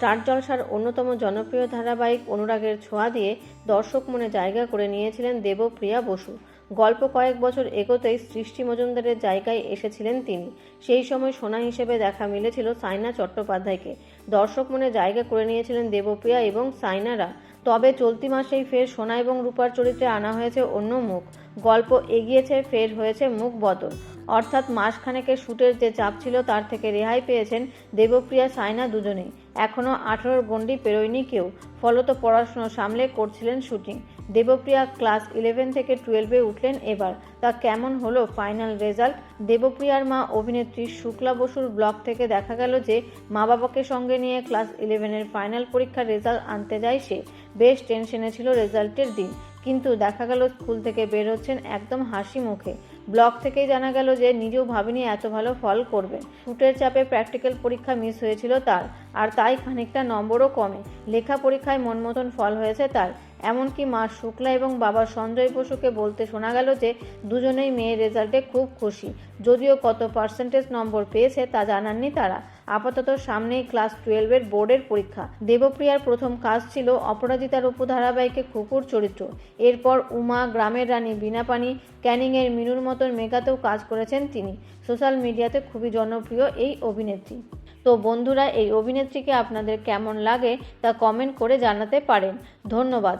Star জলসার অন্যতম জনপ্রিয় ধারাবাহিক অনুরাগের ছোঁয়া দিয়ে দর্শক মনে জায়গা করে নিয়েছিলেন দেবপ্রিয়া বসু। গল্প কয়েক বছর এগোতেই সৃষ্টি মজুমদারের জায়গায় এসেছিলেন তিনি। সেই সময় সোনা হিসেবে দেখা মিলেছিল সাইনা চট্টোপাধ্যায়কে। দর্শক মনে জায়গা করে নিয়েছিলেন দেবপ্রিয়া এবং সাইনারা তবে চলতি মাসেই ফের সোনা এবং রূপার চরিত্রে আনা হয়েছে অন্য মুখ। গল্প এগিয়েছে, ফের হয়েছে মুখ বদল। অর্থাৎ মাসখানেকের শ্যুটের যে চাপ ছিল তার থেকে রেহাই পেয়েছেন দেবপ্রিয়া, সাইনা দুজনেই। এখনও আঠারোর গণ্ডি পেরোয়নি কেউ। ফলত পড়াশুনো সামলে করছিলেন শুটিং। দেবপ্রিয়া ক্লাস ইলেভেন থেকে টুয়েলভে উঠলেন এবার। তা কেমন হলো ফাইনাল রেজাল্ট? দেবপ্রিয়ার মা অভিনেত্রী শুক্লা বসুর ব্লগ থেকে দেখা গেল যে মা বাবাকে সঙ্গে নিয়ে ক্লাস ইলেভেনের ফাইনাল পরীক্ষার রেজাল্ট আনতে যায় সে। বেশ টেনশনে ছিল রেজাল্টের দিন। কিন্তু দেখা গেল স্কুল থেকে বের হচ্ছেন একদম হাসি মুখে। ব্লগ থেকেই জানা গেল যে নিজেও ভাবিনি এত ভালো ফল করবে। শুটের চাপে প্র্যাকটিক্যাল পরীক্ষা মিস হয়েছিল তার, আর তাই খানিকটা নম্বরও কমে। লেখা পরীক্ষায় মন মতন ফল হয়েছে তার। এমনকি মা শুক্লা এবং বাবা সঞ্জয় বসুকে বলতে শোনা গেল যে দুজনেই মেয়ের রেজাল্টে খুব খুশি। যদিও কত পার্সেন্টেজ নম্বর পেয়েছে তা জানাননি তারা। আপাতত সামনেই ক্লাস টুয়েলভের বোর্ডের পরীক্ষা। দেবপ্রিয়ার প্রথম কাজ ছিল অপরাজিতার উপু ধারাবাহিকে কুকুর চরিত্র। এরপর উমা, গ্রামের রানী বিনাপানি ক্যানিংয়ের মিনুর মতন মেগাতেও কাজ করেছেন তিনি। সোশ্যাল মিডিয়াতে খুবই জনপ্রিয় এই অভিনেত্রী। তো বন্ধুরা, এই অভিনেত্রীকে আপনাদের কেমন লাগে তা কমেন্ট করে জানাতে পারেন। ধন্যবাদ।